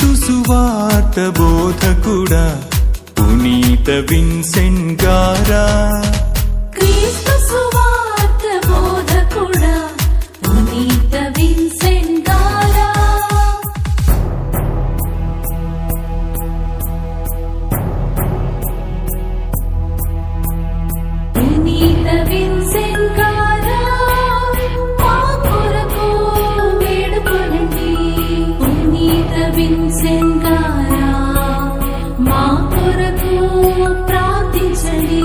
క్రీస్తు సువార్త బోధకుడా పునీత విన్సెన్ గారా. క్రీస్తు సువార్త మా కొరకు ప్రార్థించండి.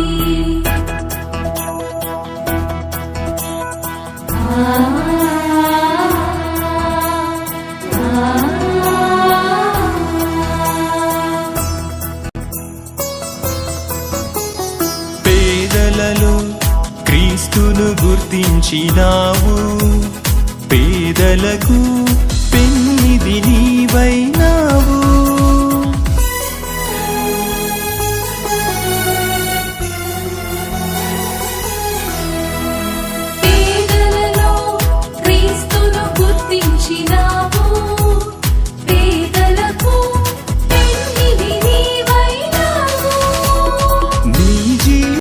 పేదలలో క్రీస్తును గుర్తించినావు. పేదలకు పెన్నిది నీవై